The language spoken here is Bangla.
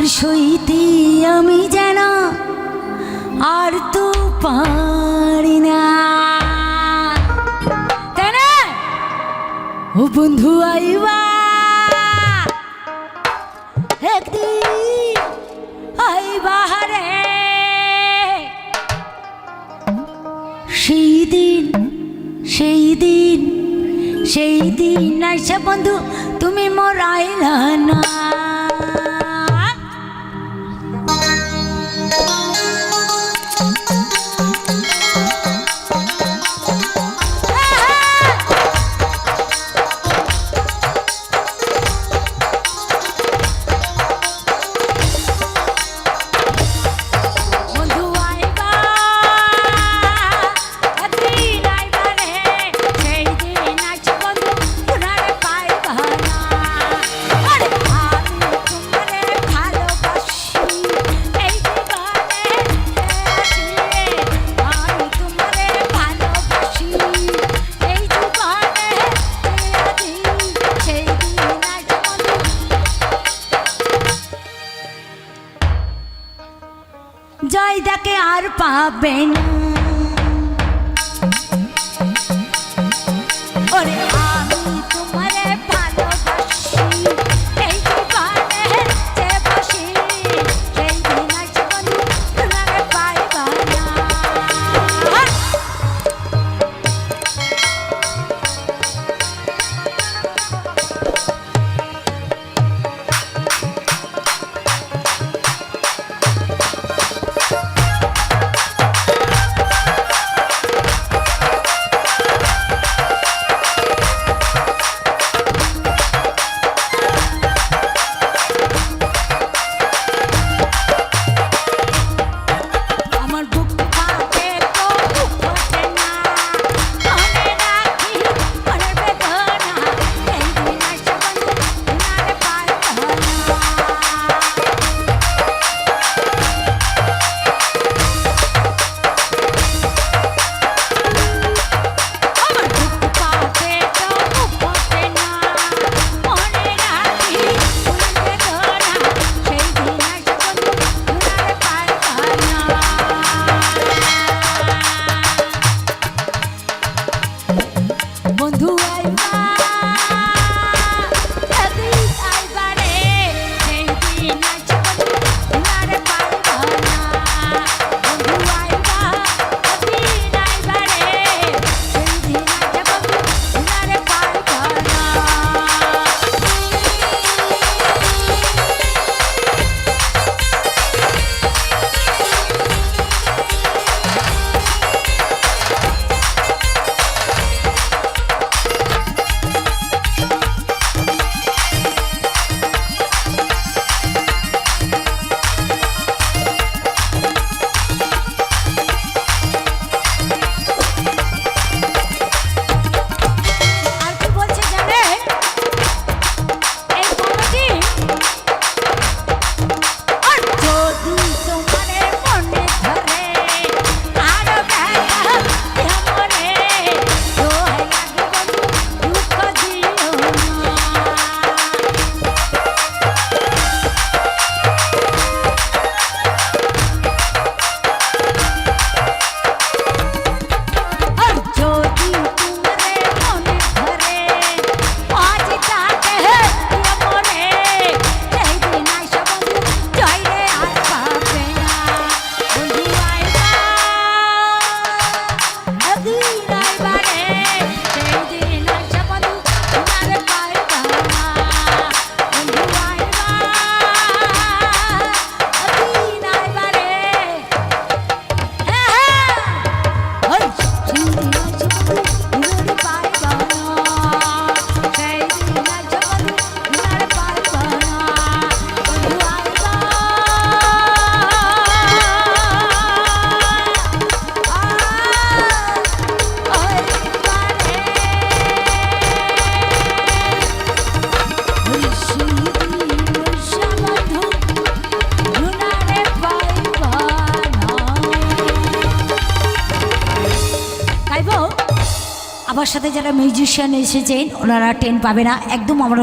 তার সইতে আমি যেন আর তো পারি না। ও বন্ধু, আইবা। একদিন আইবা সেই দিন সেই দিন সেই দিন আইসা বন্ধু, তুমি মোর আইলা না। জয় দেখে আর পাবেন না। bondhu aima আমার সাথে যারা মিউজিশিয়ান এসেছেন ওনারা টেন পাবে না। একদম আমার